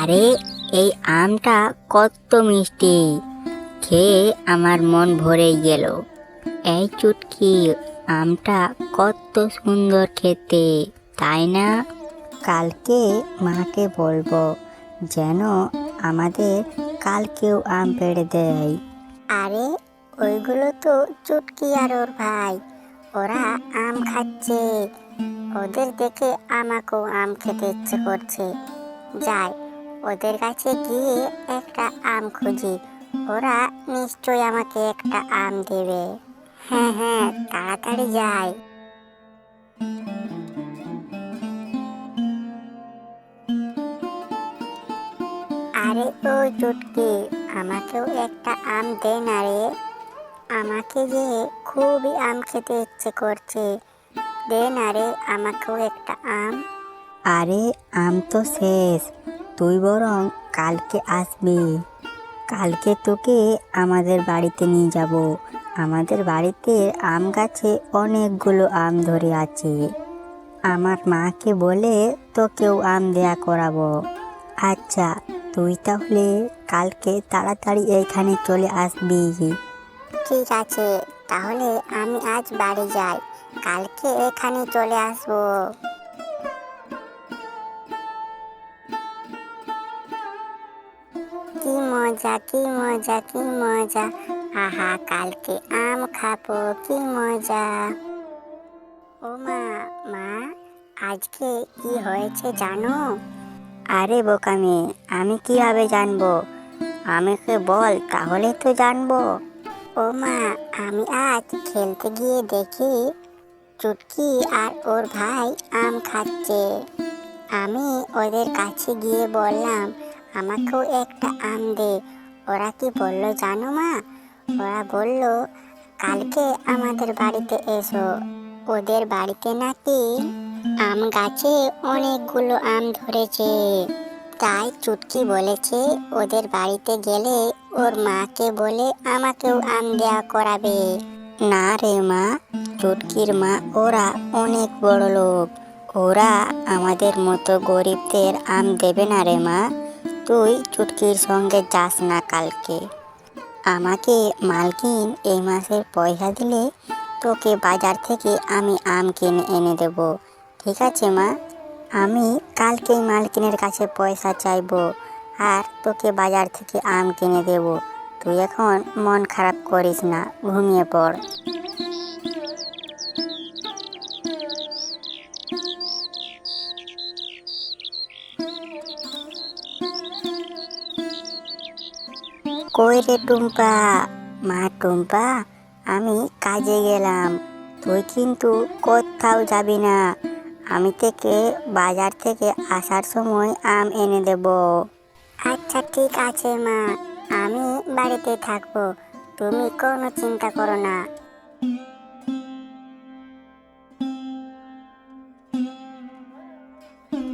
আরে এই আমটা কত মিষ্টি। খেয়ে আমার মন ভরে গেল। এই চুটকি আমটা কত সুন্দর খেতে তাই না? কালকে মাকে বলব যেন আমাদের কালকেও আম পেড়ে দেয়। আরে ওইগুলো তো চুটকি আর ওর ভাই। ওরা আম খাচ্ছে। ওদের দেখে আমাকেও আম খেতে ইচ্ছে করছে। যাই ওদের কাছে গিয়ে একটা আম খুঁজি। ওরা নিশ্চয়ই আমাকে একটা আম দেবে। হ্যাঁ হ্যাঁ তাড়াতাড়ি যাই। আরে ও চুটকি, আমাকেও একটা আম দে না রে। আমাকে যে খুবই আম খেতে ইচ্ছে করছে, দে না রে, আমাকেও একটা আম। আরে, আম তো শেষ। তুই বরং কালকে আসবি। কালকে তোকে আমাদের বাড়িতে নিয়ে যাব। আমাদের বাড়িতে আম গাছে অনেকগুলো আম ধরে আছে। আমার মাকে বলে তোকেও আম দেয়া করাবো। আচ্ছা তুই তাহলে কালকে তাড়াতাড়ি এইখানে চলে আসবি। ঠিক আছে, তাহলে আমি আজ বাড়ি যাই। কালকে এখানে চলে আসব। মজা, কি মজা কি মজা। আহা, কালকে আম খাব, কি মজা। ও মা মা, আজকে কি হয়েছে জানো? আরে বোকামি আমি কীভাবে জানব? আমাকে বল, তাহলে তো জানব। ও মা, আমি আজ খেলতে গিয়ে দেখি চুটকি আর ওর ভাই আম খাচ্ছে। আমি ওদের কাছে গিয়ে বললাম, আমাকেও একটা আম দে। ওরা কি বলল জানো মা? ওরা বলল, কালকে আমাদের বাড়িতে এসো। ওদের বাড়িতে নাকি আম গাছে অনেকগুলো আম ধরেছে। তাই চুটকি বলেছে ওদের বাড়িতে গেলে ওর মাকে বলে আমাকেও আম দেয়া করাবে। না রে মা, চুটকির মা ওরা অনেক বড় লোক ওরা আমাদের মতো গরিবদের আম দেবে না রে মা। তুই চুটকির সঙ্গে যাস না কালকে। আমাকে মালকিন এই মাসের পয়সা দিলে তোকে বাজার থেকে আমি আম কিনে এনে দেব। ঠিক আছে, মা? আমি কালকেই মালকিনের কাছে পয়সা চাইব আর তোকে বাজার থেকে আম কিনে দেব। তুই এখন মন খারাপ করিস না, ঘুমিয়ে পড়। কই রে টুম্পা মা টুম্পা আমি কাজে গেলাম। তুই কিন্তু কোথাও যাবি না। আমি থেকে বাজার থেকে আসার সময় আম এনে দেব। আচ্ছা ঠিক আছে মা। আমি বাড়িতে থাকব। তুমি কোনো চিন্তা করো না।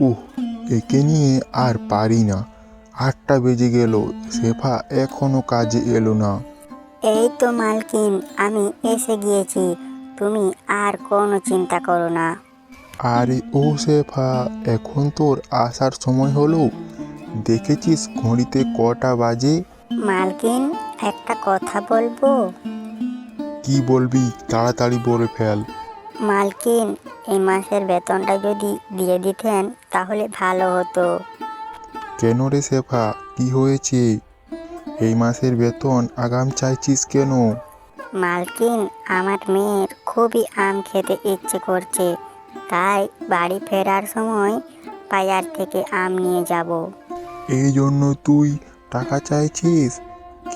উহ একে নিয়ে আর পারি না। আটটা বেজে গেল। শেফা এখনও কাজে এলো না। এই তো মালকিন আমি এসে গিয়েছি। তুমি আর কোনো চিন্তা করো না। আরে ও শেফা এখন তোর আসার সময় হলো? দেখেছিস ঘড়িতে কটা বাজে? মালকিন একটা কথা বলব? কি বলবি? তাড়াতাড়ি বলে ফেল। মালকিন এই মাসের বেতনটা যদি দিয়ে দিতেন তাহলে ভালো হতো। কেন রে শেফা কি হয়েছে? এই মাসের বেতন আগাম চাইছিস কেন? মালকিন আমার মেয়ের খুবই আম খেতে ইচ্ছে করছে তাই বাড়ি ফেরার সময় বাজার থেকে আম নিয়ে যাব। এই জন্য তুই টাকা চাইছিস?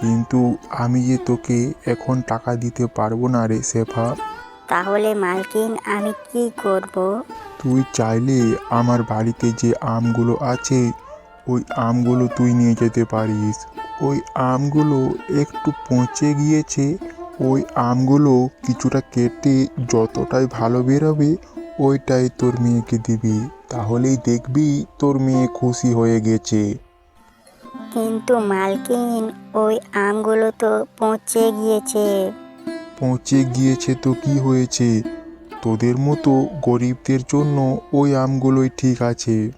কিন্তু আমি যে তোকে এখন টাকা দিতে পারব না রে শেফা। তাহলে মালকিন আমি কি করব? তুই চাইলে আমার বাড়িতে যে আমগুলো আছে ওই আমগুলো তুই নিয়ে যেতে পারিস। ওই আমগুলো একটু পচে গিয়েছে ওই আমগুলো কিছুটা কেটে যতটাই ভালো বেরোবে ওইটাই তোর মেয়েকে দিবি। তাহলেই দেখবি তোর মেয়ে খুশি হয়ে গেছে। কিন্তু মালকিন ওই আমগুলো তো পচে গিয়েছে। পচে গিয়েছে তো কি হয়েছে? তোদের মতো গরিবদের জন্য ওই আমগুলোই ঠিক আছে।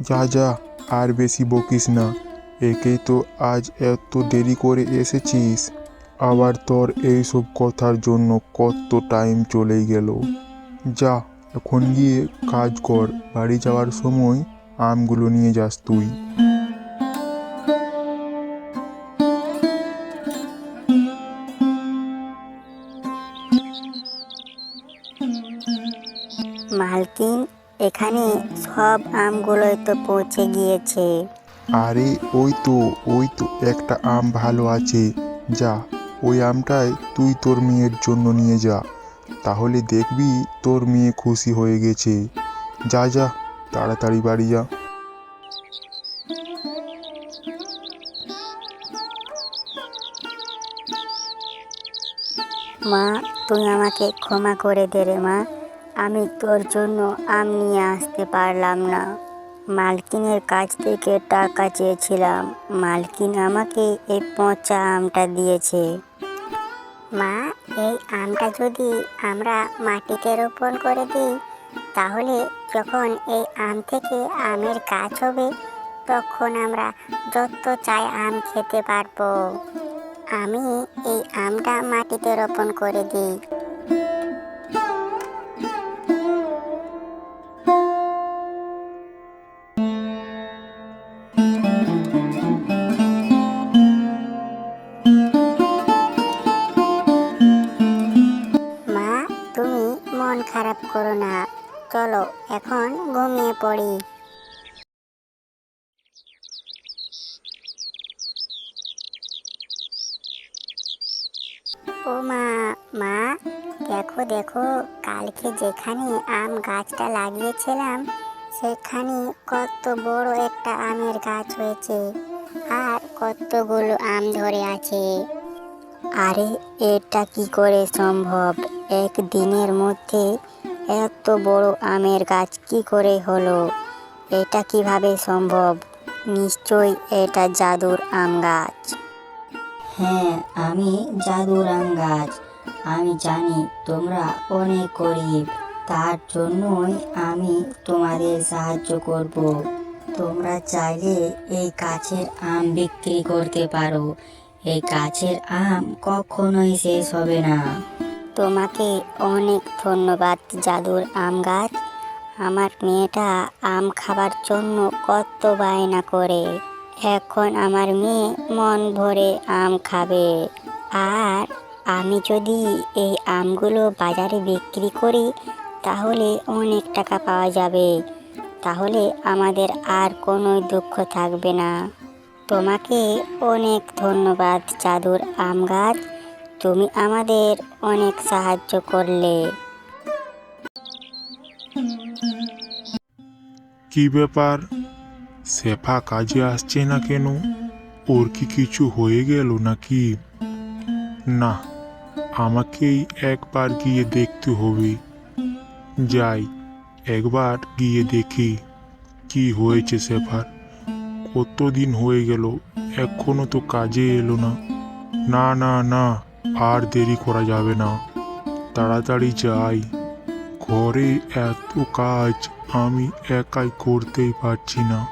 যা যা। আর বেশি বকিস না। একেই তো আজ এত দেরি করে এসেছিস। আবার তোর এইসব কথার জন্য কত টাইম চলেই গেল। যা, এখন গিয়ে কাজ কর। বাড়ি যাওয়ার সময় আমগুলো নিয়ে যাস তুই। মালকিন এখানে সব আমগুলোই তো পৌঁছে গিয়েছে। আরে ওই তো ওই তো একটা আম ভালো আছে। যা ওই আমটাই তুই তোর মেয়ের জন্য নিয়ে যা। তাহলে দেখবি তোর মেয়ে খুশি হয়ে গেছে। যা যা তাড়াতাড়ি বাড়ি যা। মা তুই আমাকে ক্ষমা করে দে রে মা। আমি তোর জন্য আম নিয়ে আসতে পারলাম না। মালকিনের কাছ থেকে টাকা চেয়েছিলাম। মালকিন আমাকে এই পচা আমটা দিয়েছে। মা, এই আমটা যদি আমরা মাটিতে রোপণ করে দিই, তাহলে যখন এই আম থেকে আমের গাছ হবে, তখন আমরা যত চাই আম খেতে পারব। আমি এই আমটা মাটিতে রোপণ করে দিই। মা, তুমি মন খারাপ করো না। চলো, এখন ঘুমিয়ে পড়ি। ও মা মা, দেখো দেখো, কালকে যেখানে আম গাছটা লাগিয়েছিলাম সেখানে কত বড় একটা আমের গাছ হয়েছে আর কতগুলো আম ধরে আছে। আরে, এটা কি করে সম্ভব? একদিনের মধ্যে এত বড় আমের গাছ কি করে হলো? এটা কীভাবে সম্ভব? নিশ্চয়ই এটা জাদুর আম গাছ। হ্যাঁ আমি জাদুর আম গাছ। আমি জানি তোমরা অনেক গরিব। তার জন্যই আমি তোমাদের সাহায্য করব। তোমরা চাইলে এই গাছের আম বিক্রি করতে পারো। এই গাছের আম কখনোই শেষ হবে না। তোমাকে অনেক ধন্যবাদ, জাদুর আম গাছ। আমার মেয়েটা আম খাবার জন্য কত বায়না করে। এখন আমার মেয়ে মন ভরে আম খাবে। আর আমি যদি এই আমগুলো বাজারে বিক্রি করি তাহলে অনেক টাকা পাওয়া যাবে। তাহলে আমাদের আর কোনো দুঃখ থাকবে না। তোমাকে অনেক ধন্যবাদ, জাদুর আম গাছ। তুমি আমাদের অনেক সাহায্য করলে। কি ব্যাপার? শেফা কাজে আসছে না কেন? ওর কি কিছু হয়ে গেল নাকি? না, আমাকেই একবার গিয়ে দেখতে হবে। যাই, একবার গিয়ে দেখি কি হয়েছে শেফার। কতদিন হয়ে গেল, এখনও তো কাজে এলো না। না না না, আর দেরি করা যাবে না। তাড়াতাড়ি যাই। ঘরে এত কাজ আমি একাই করতেই পারছি না।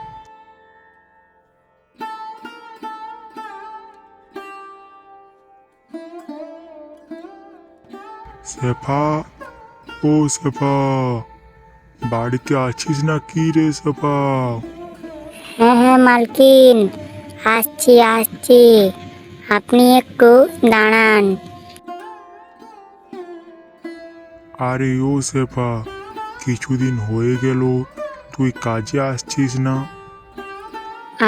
শেফা ও শেফা বাড়িতে আছিস না কি রে শেফা হ্যাঁ হ্যাঁ মালকিন আসছি আসছি। আপনি একটু দাঁড়ান। আরে ও শেফা কিছুদিন হয়ে গেল তুই কাজে আসছিস না?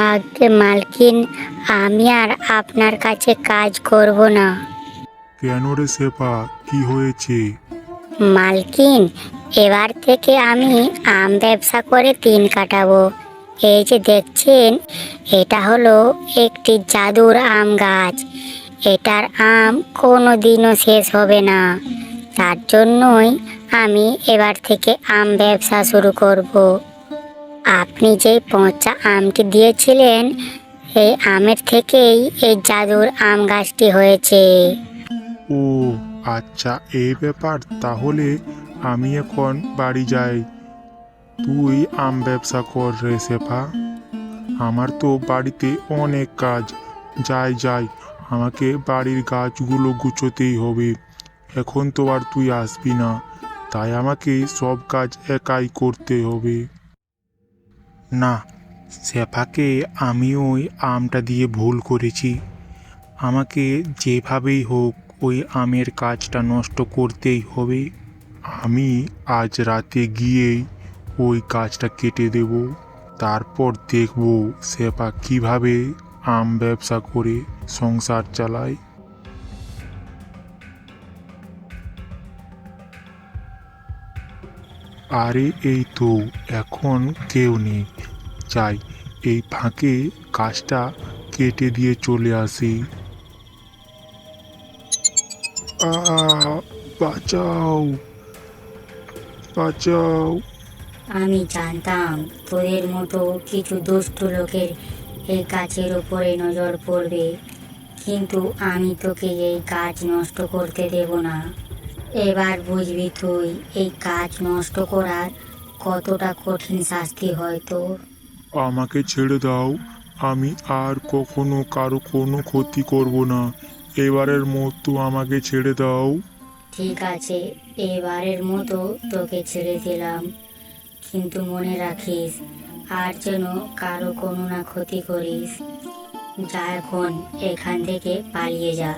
আগে মালকিন আমি আর আপনার কাছে কাজ করব না। কেন রে শেফা কি হয়েছে? মালকিন, এবার থেকে আমি আম ব্যবসা করে দিন কাটাবো। এই যে দেখছেন, এটা হলো একটি জাদুর আম গাছ। এটার আম কোনো দিনও শেষ হবে না। তার জন্যই আমি এবার থেকে আম ব্যবসা শুরু করব। আপনি যে পচা আমটি দিয়েছিলেন, এই আমের থেকেই এই জাদুর আম গাছটি হয়েছে। আচ্ছা এই ব্যাপার, তাহলে আমি এখন বাড়ি যাই। তুই আম ব্যবসা কর রে শেফা। আমার তো বাড়িতে অনেক কাজ। যাই যাই, আমাকে বাড়ির গাছগুলো গুছোতেই হবে। এখন তো আর তুই আসবি না, তাই আমাকে সব কাজ একাই করতে হবে। না সেফাকে আমি ওই আমটা দিয়ে ভুল করেছি। আমাকে যেভাবেই হোক ওই আমের কাজটা নষ্ট করতেই হবে। আমি আজ রাতে গিয়েই ওই গাছটা কেটে দেব। তারপর দেখব সেপা কীভাবে আম ব্যবসা করে সংসার চালায়। আরে, এই তো এখন কেউ নেই। চাই এই ফাঁকে গাছটা কেটে দিয়ে চলে আসি। বাঁচাও। বাঁচাও। আমি জানতাম তোদের মতো কিছু দুষ্ট লোকের এই গাছের ওপরে নজর পড়বে কিন্তু আমি তোকে এই গাছ নষ্ট করতে দেব না। এবার বুঝবি তুই এই গাছ নষ্ট করার কতটা কঠিন শাস্তি হয় তোর আমাকে ছেড়ে দাও আমি আর কখনো কারও কোনো ক্ষতি করব না। এবারের মতো আমাকে ছেড়ে দাও। ঠিক আছে, এবারের মতো তোকে ছেড়ে দিলাম। কিন্তু মনে রাখিস, আর যেন কারও কোনো না ক্ষতি করিস। যা এখন এখান থেকে পালিয়ে যা।